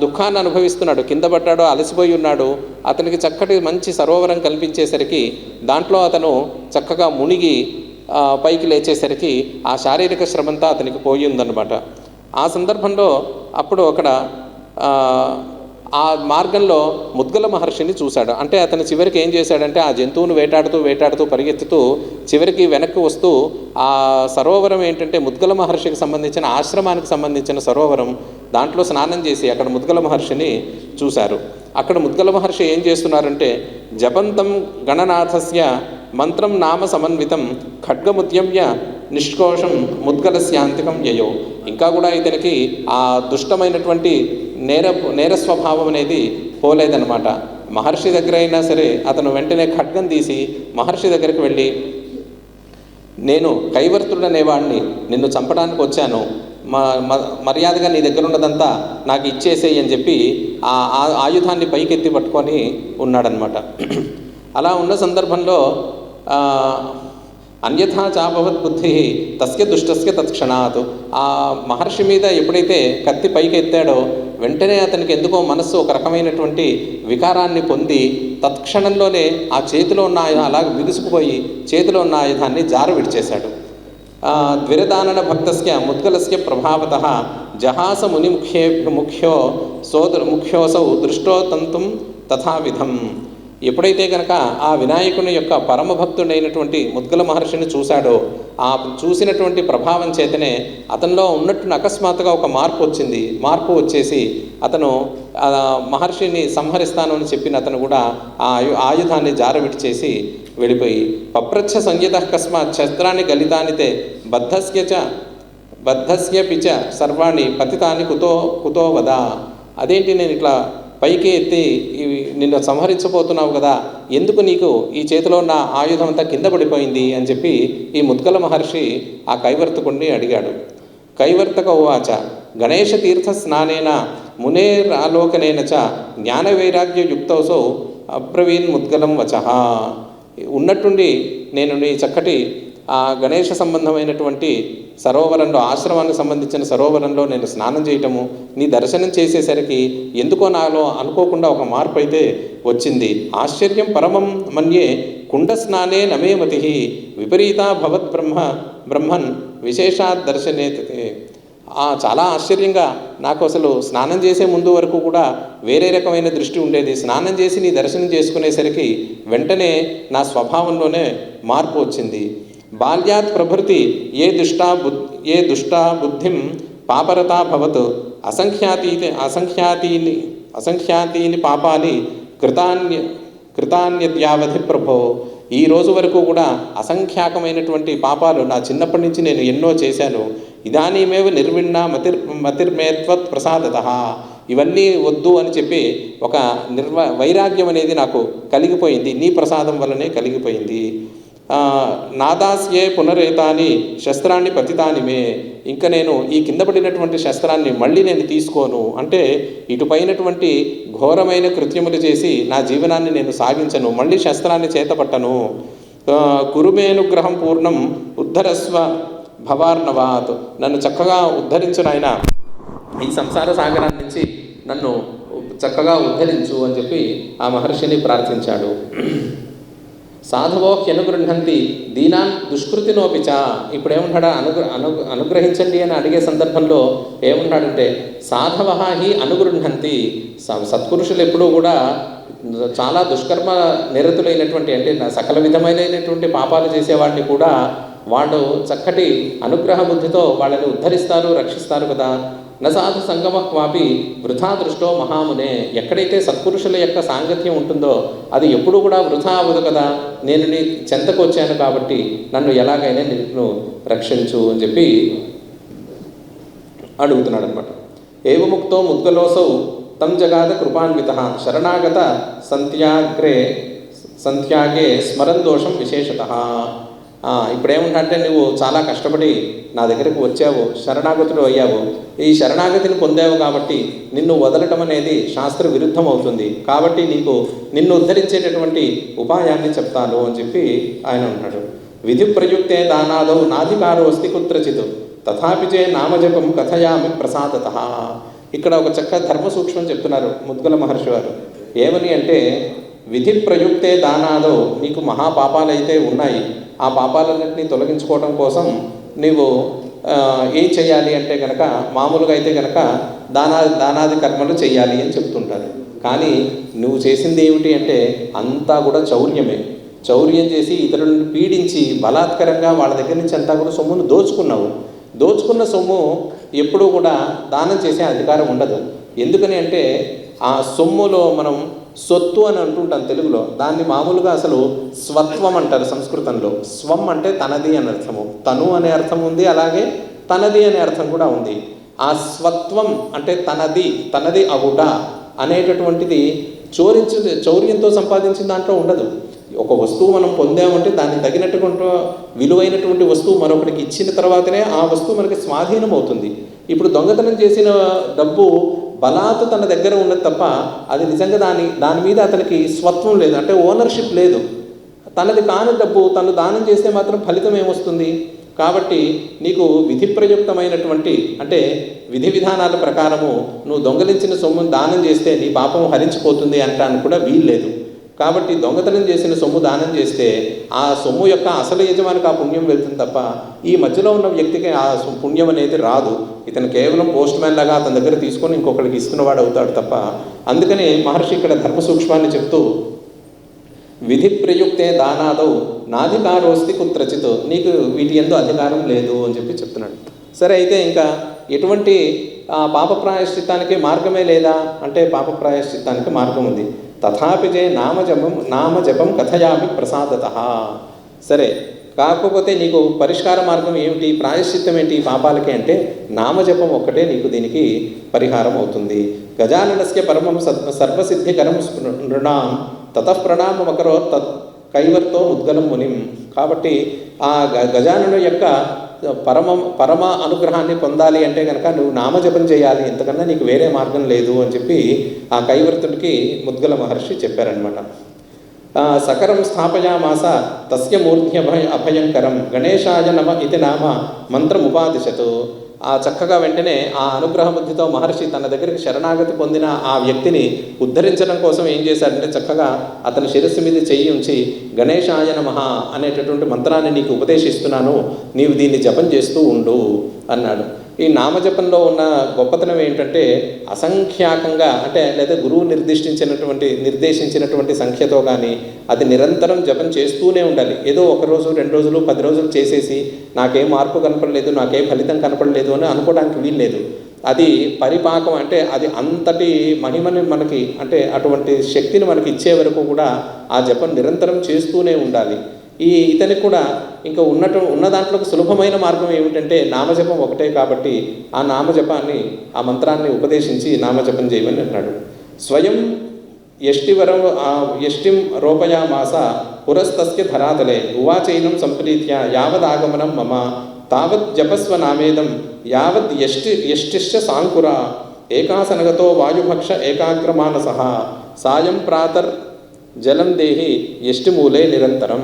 దుఃఖాన్ని అనుభవిస్తున్నాడు. కింద పడ్డాడు అలసిపోయి ఉన్నాడు అతనికి చక్కటి మంచి సరోవరం కల్పించేసరికి దాంట్లో అతను చక్కగా మునిగి పైకి లేచేసరికి ఆ శారీరక శ్రమంతా అతనికి పోయిందనమాట ఆ సందర్భంలో అప్పుడు అక్కడ ఆ, ఆ మార్గంలో ముద్గల మహర్షిని చూశాడు. అంటే అతను చివరికి ఏం చేశాడంటే ఆ జంతువును వేటాడుతూ వేటాడుతూ పరిగెత్తుతూ చివరికి వెనక్కి వస్తూ ఆ సరోవరం ఏంటంటే ముద్గల మహర్షికి సంబంధించిన ఆశ్రమానికి సంబంధించిన సరోవరం. దాంట్లో స్నానం చేసి అక్కడ ముద్గల మహర్షిని చూశారు. అక్కడ ముద్గల మహర్షి ఏం చేస్తున్నారంటే జపంతం గణనాథస్య మంత్రం నామ సమన్వితం ఖడ్గముద్యమ్య నిష్కోషం ముద్గలస్యాంతికం యయో. ఇంకా కూడా ఇతనికి ఆ దుష్టమైనటువంటి నేర నేర స్వభావం అనేది పోలేదనమాట మహర్షి దగ్గర అయినా సరే అతను వెంటనే ఖడ్గం తీసి మహర్షి దగ్గరికి వెళ్ళి నేను కైవర్తుడనేవాడిని నిన్ను చంపడానికి వచ్చాను. మ మ- మర్యాదగా నీ దగ్గర ఉన్నదంతా నాకు ఇచ్చేసేయి అని చెప్పి ఆ ఆయుధాన్ని పైకెత్తి పట్టుకొని ఉన్నాడనమాట అలా ఉన్న సందర్భంలో అన్యథా చాభవత్ బుద్ధి తస్య దుష్టస్య తత్క్షణాత్. ఆ మహర్షి మీద ఎప్పుడైతే కత్తి పైకి ఎత్తాడో వెంటనే అతనికి ఎందుకో మనస్సు ఒక రకమైనటువంటి వికారాన్ని పొంది తత్క్షణంలోనే ఆ చేతిలో ఉన్న ఆయుధం అలా బిగుసుకుపోయి చేతిలో ఉన్న ఆయుధాన్ని జార విడిచేశాడు ఆ, ద్విరదానన భక్తస్య ముద్గలస్య ప్రభావత జహాస ముని ముఖ్యే ముఖ్యో సోదరు ముఖ్యోసౌ దృష్టో తంతుం తథావిధం. ఎప్పుడైతే కనుక ఆ వినాయకుని యొక్క పరమభక్తుడైనటువంటి ముద్గల మహర్షిని చూశాడో ఆ చూసినటువంటి ప్రభావం చేతనే అతనిలో ఉన్నట్టున అకస్మాత్తుగా ఒక మార్పు వచ్చింది. మార్పు వచ్చేసి అతను మహర్షిని సంహరిస్తాను అని చెప్పిన అతను కూడా ఆ ఆయు ఆయుధాన్ని జారవిడిచేసి వెళ్ళిపోయి పప్రచ్ఛ సంయుత కస్మాత్ శస్త్రాన్ని గలితానితే బద్ధస్య చ బద్ధస్య పిచ సర్వాణి పతితాని కుతో కుతో వదా. అదేంటి నేను ఇట్లా పైకి ఎత్తి ఇవి నిన్ను సంహరించబోతున్నావు కదా ఎందుకు నీకు ఈ చేతిలో ఉన్న ఆయుధం అంతా కింద పడిపోయింది? అని చెప్పి ఈ ముద్గల మహర్షి ఆ కైవర్తకుణ్ణి అడిగాడు. కైవర్తక ఉవాచ గణేష తీర్థ స్నానేన మునేరాలోకనేన చ జ్ఞాన వైరాగ్య అబ్రవీన్ ముద్గలం వచ. ఉన్నట్టుండి నేను నీ చక్కటి ఆ గణేష సంబంధమైనటువంటి సరోవరంలో ఆశ్రమానికి సంబంధించిన సరోవరంలో నేను స్నానం చేయటము నీ దర్శనం చేసేసరికి ఎందుకో నాలో అనుకోకుండా ఒక మార్పు అయితే వచ్చింది. ఆశ్చర్యం పరమం మన్యే కుండ స్నానే నమేమతి విపరీత భవత్ బ్రహ్మ బ్రహ్మన్ విశేషాత్ దర్శనే చాలా ఆశ్చర్యంగా నాకు అసలు స్నానం చేసే ముందు వరకు కూడా వేరే రకమైన దృష్టి ఉండేది. స్నానం చేసి నీ దర్శనం చేసుకునేసరికి వెంటనే నా స్వభావంలోనే మార్పు వచ్చింది. బాల్యాత్ ప్రభృతి ఏ దుష్టా బుద్ ఏ దుష్టా బుద్ధిం పాపరతా భవత్ అసంఖ్యాతీ అసంఖ్యాతీని అసంఖ్యాతీని పాపాలి కృతాన్య కృతాన్యద్యావధి ప్రభో. ఈ రోజు వరకు కూడా అసంఖ్యాకమైనటువంటి పాపాలు నా చిన్నప్పటి నుంచి నేను ఎన్నో చేశాను. ఇదానీమేవ నిర్విణ్ణ మతిర్ మతిర్మేత్వత్ ప్రసాదత. ఇవన్నీ వద్దు అని చెప్పి ఒక నిర్వ వైరాగ్యం అనేది నాకు కలిగిపోయింది. నీ ప్రసాదం వల్లనే కలిగిపోయింది. నాదాస్యే పునరేతాని శస్త్రాన్ని పతితాని మే. ఇంకా నేను ఈ కింద పడినటువంటి శస్త్రాన్ని మళ్ళీ నేను తీసుకోను. అంటే ఇటుపైనటువంటి ఘోరమైన కృత్యములు చేసి నా జీవనాన్ని నేను సాగించను. మళ్ళీ శస్త్రాన్ని చేతపట్టను. కురుమేనుగ్రహం పూర్ణం ఉద్ధరస్వ భవార్ణవాత్. నన్ను చక్కగా ఉద్ధరించు నాయన. ఈ సంసార సాగరాన్ని నుంచి నన్ను చక్కగా ఉద్ధరించు అని చెప్పి ఆ మహర్షిని ప్రార్థించాడు. సాధువో హ్యనుగృహంతి దీనాన్ దుష్కృతినోపిచ నోపిచ ఏమన్నాడు అనుగ్ర అను అనుగ్రహించండి అని అడిగే సందర్భంలో ఏముంటాడంటే సాధవ హి అనుగృహంతి స- సత్పురుషులు ఎప్పుడూ కూడా చాలా దుష్కర్మ నిరతులైనటువంటి అంటే సకల విధమైనటువంటి పాపాలు చేసేవాడిని కూడా వాళ్ళు చక్కటి అనుగ్రహ బుద్ధితో వాళ్ళని ఉద్ధరిస్తారు రక్షిస్తారు కదా. నసాధు సంగమ క్వాపి వృథా దృష్టో మహామునే. ఎక్కడైతే సత్పురుషుల యొక్క సాంగత్యం ఉంటుందో అది ఎప్పుడు కూడా వృథా అవ్వదు కదా. నేను నీ చెంతకు వచ్చాను కాబట్టి నన్ను ఎలాగైనా నిన్ను రక్షించు అని చెప్పి అడుగుతున్నాడు అనమాట ఏవముక్తో ముద్గలోసౌ తం జగాద కృపాన్విత శరణాగత సంత్యాగ్రే సంత్యాగే స్మరణ దోషం విశేషత. ఇప్పుడు ఏముంటే నువ్వు చాలా కష్టపడి నా దగ్గరికి వచ్చావు శరణాగతుడు అయ్యావు. ఈ శరణాగతిని పొందావు కాబట్టి నిన్ను వదలటం అనేది శాస్త్ర విరుద్ధం అవుతుంది కాబట్టి నీకు నిన్ను ఉద్ధరించేటటువంటి ఉపాయాన్ని చెప్తాను అని చెప్పి ఆయన ఉన్నాడు విధి ప్రయుక్తే దానాదౌ నాధికారో అస్తి కుత్రచిత్. తథాపిచే నామజపం కథయామి ప్రసాదత. ఇక్కడ ఒక చక్క ధర్మ సూక్ష్మం చెప్తున్నారు ముద్గల మహర్షి వారు. ఏమని అంటే విధి ప్రయుక్తే దానాదో నీకు మహాపాపాలైతే అయితే ఉన్నాయి. ఆ పాపాలన్నింటినీ తొలగించుకోవడం కోసం నీవు ఏం చేయాలి అంటే కనుక మామూలుగా అయితే కనుక దానా దానాది కర్మలు చేయాలి అని చెప్తుంటారు కానీ నువ్వు చేసింది ఏమిటి అంటే అంతా కూడా చౌర్యమే. చౌర్యం చేసి ఇతరులను పీడించి బలాత్కరంగా వాళ్ళ దగ్గర నుంచి అంతా కూడా సొమ్మును దోచుకున్నావు. దోచుకున్న సొమ్ము ఎప్పుడూ కూడా దానం చేసే అధికారం ఉండదు. ఎందుకని అంటే ఆ సొమ్ములో మనం సొత్తు అని అంటుంటాం తెలుగులో. దాన్ని మామూలుగా అసలు స్వత్వం అంటారు సంస్కృతంలో. స్వం అంటే తనది అని అర్థము. తను అనే అర్థం ఉంది అలాగే తనది అనే అర్థం కూడా ఉంది. ఆ స్వత్వం అంటే తనది తనది అవుట అనేటటువంటిది చోరించు చౌర్యంతో సంపాదించిన దాంట్లో ఉండదు. ఒక వస్తువు మనం పొందామంటే దాన్ని తగినటువంటి విలువైనటువంటి వస్తువు మరొకరికి ఇచ్చిన తర్వాతనే ఆ వస్తువు మనకి స్వాధీనం అవుతుంది ఇప్పుడు దొంగతనం చేసిన డబ్బు బలాతు తన దగ్గర ఉన్నది తప్ప అది నిజంగా దాని దాని మీద అతనికి స్వత్వం లేదు అంటే ఓనర్షిప్ లేదు. తనది కాని డబ్బు తను దానం చేస్తే మాత్రం ఫలితం ఏమొస్తుంది? కాబట్టి నీకు విధి ప్రయుక్తమైనటువంటి అంటే విధి విధానాల ప్రకారము నువ్వు దొంగలించిన సొమ్మును దానం చేస్తే నీ పాపం హరించిపోతుంది అంటాను కూడా వీల్లేదు. కాబట్టి దొంగతనం చేసిన సొమ్ము దానం చేస్తే ఆ సొమ్ము యొక్క అసలు యజమానికి ఆ పుణ్యం వెళ్తుంది తప్ప ఈ మధ్యలో ఉన్న వ్యక్తికి ఆ పుణ్యం అనేది రాదు. ఇతను కేవలం పోస్ట్ మ్యాన్ లాగా అతని దగ్గర తీసుకొని ఇంకొకరికి ఇస్తున్నవాడు అవుతాడు తప్ప. అందుకని మహర్షి ఇక్కడ ధర్మ సూక్ష్మాన్ని చెప్తూ విధి ప్రయుక్తే దానాదవు నాధికారోస్తి కుత్రచిత్ నీకు వీటి ఎందు అధికారం లేదు అని చెప్పి చెప్తున్నాడు. సరే అయితే ఇంకా ఎటువంటి పాప ప్రాయశ్చిత్తానికి మార్గమే లేదా? అంటే పాప ప్రాయశ్చిత్తానికి మార్గం ఉంది. తథాపి చే నామజపం నామజపం కథయామి ప్రసాదత. సరే కాకపోతే నీకు పరిష్కార మార్గం ఏమిటి? ప్రాయశ్చిత్తం ఏంటి పాపాలకి అంటే నామజపం ఒక్కటే నీకు దీనికి పరిహారం అవుతుంది. గజాననస్య పరమం సద్ సర్వసిద్ధికరం నృణాం. తతః ప్రణామమకరో తత్ కైవర్తో ఉద్గలం మునిం. కాబట్టి ఆ గ గజానను యొక్క పరమ పరమ అనుగ్రహాన్ని పొందాలి అంటే కనుక నువ్వు నామజపం చేయాలి. ఇంతకన్నా నీకు వేరే మార్గం లేదు అని చెప్పి ఆ కైవర్తుడికి ముద్గల మహర్షి చెప్పారనమాట సకరం స్థాపయామాస తస్య మూర్ధ్య అభయంకరం గణేశాయ నమ ఇది నామ మంత్రముపాదిశతు. ఆ చక్కగా వెంటనే ఆ అనుగ్రహ బుద్ధితో మహర్షి తన దగ్గరికి శరణాగతి పొందిన ఆ వ్యక్తిని ఉద్ధరించడం కోసం ఏం చేశాడంటే చక్కగా అతని శిరస్సు మీద చెయ్యి ఉంచి గణేశాయ నమః అనేటటువంటి మంత్రాన్ని నీకు ఉపదేశిస్తున్నాను నీవు దీన్ని జపం చేస్తూ ఉండు అన్నాడు. ఈ నామజపంలో ఉన్న గొప్పతనం ఏంటంటే అసంఖ్యాకంగా అంటే లేదా గురువు నిర్దిష్టించినటువంటి నిర్దేశించినటువంటి సంఖ్యతో కానీ అది నిరంతరం జపం చేస్తూనే ఉండాలి. ఏదో ఒక రోజు రెండు రోజులు పది రోజులు చేసేసి నాకేం మార్పు కనపడలేదు నాకేం ఫలితం కనపడలేదు అని అనుకోవడానికి వీల్లేదు. అది పరిపాకం అంటే అది అంతటి మహిమని మనకి అంటే అటువంటి శక్తిని మనకి ఇచ్చే వరకు కూడా ఆ జపం నిరంతరం చేస్తూనే ఉండాలి. ఈ ఇతనికి కూడా ఇంకా ఉన్నట ఉన్న దాంట్లో సులభమైన మార్గం ఏమిటంటే నామజపం ఒకటే కాబట్టి ఆ నామజపాన్ని ఆ మంత్రాన్ని ఉపదేశించి నామజపం చేయమని అన్నాడు స్వయం యష్టివరం యష్టిం రోపయామాస పురస్తస్య ధరాతలే ఉవాచైనం సంప్రీత్య యావదాగమనం మమ తావత్ జపస్వ నామేదం యావద్ యష్టి యష్టిశ్చ సాంకుర ఏకాసనగతో వాయుభక్ష ఏకాగ్రమానస సాయం ప్రాతర్ జలం దేహి యష్టిమూలే నిరంతరం.